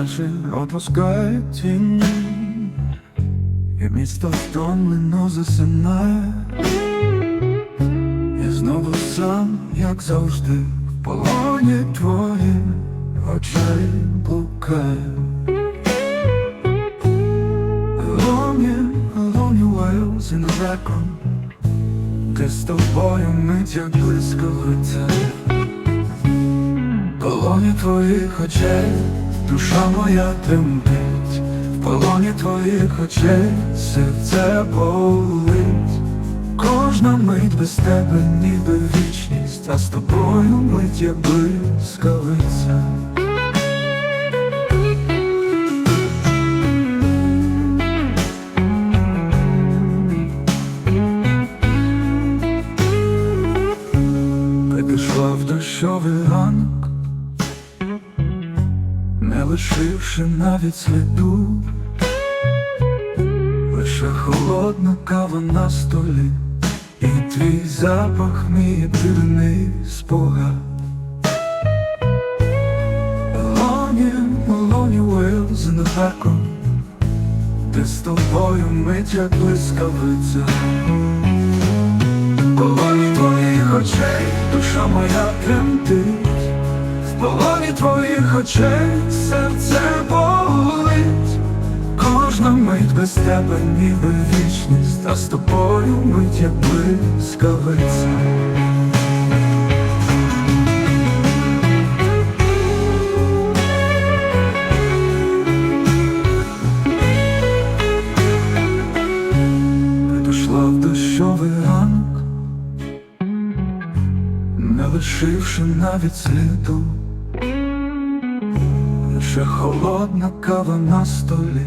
наче отпускає тіні, і місто втомлено засинає. Я знову сам, як завжди, в полоні твоїх очей блукаю. Alone, alone you wails in the background Де з тобою мить як близько летає В полоні твоїх очей душа моя тремтить В полоні твоїх очей серце болить. Кожна мить без тебе ніби вічність А з тобою мить як блискавиця. Пішла в дощовий ранок, не лишивши навіть сліду, лише холодна кава на столі, і твій запах мій єдиний спогад. Wails in the background Ти з тобою мить як блискавиця. В полоні твоїх очей душа моя тремтить, полоні твоїх очей серце болить, кожна мить без тебе ніби вічність, а з тобою мить як блискавиця. Ти в дощовий ранок, не лишивши навіть сліду, лише холодна кава на столі,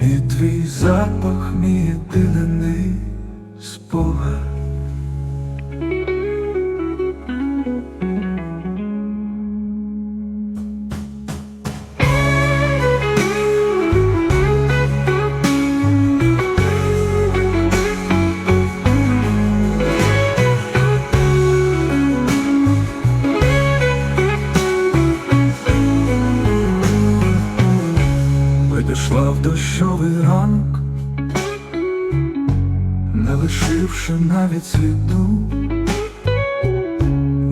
і твій запах мій єдиний спогад. Підійшла в дощовий ранок, не лишивши навіть сліду,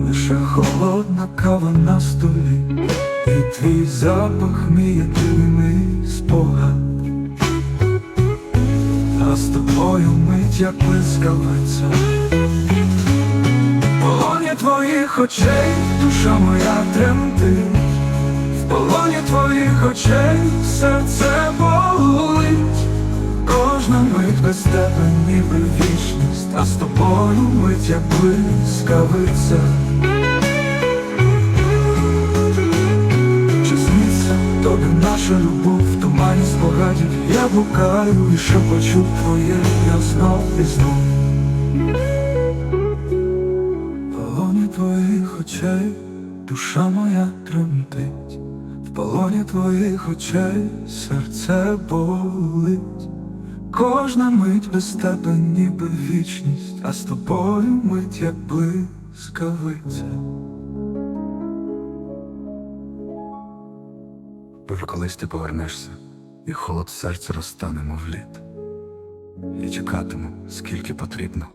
лише холодна кава на столі, і твій запах мій єдиний спогад. А з тобою мить як блискавиця. Полоні твоїх очей душа моя тремтить. В полоні твоїх тобою мить як блискавиця. Чи сниться тобі наша любов в тумані спогадів? Я блукаю і шепочу твоє, я знов і знов. Полоні твоїх очей душа моя тремтить, в полоні твоїх очей серце болить. Кожна мить без тебе ніби вічність, а з тобою мить як блискавиця. Бо колись ти повернешся, і холод серця розтане, мов лід. І чекатиму, скільки потрібно.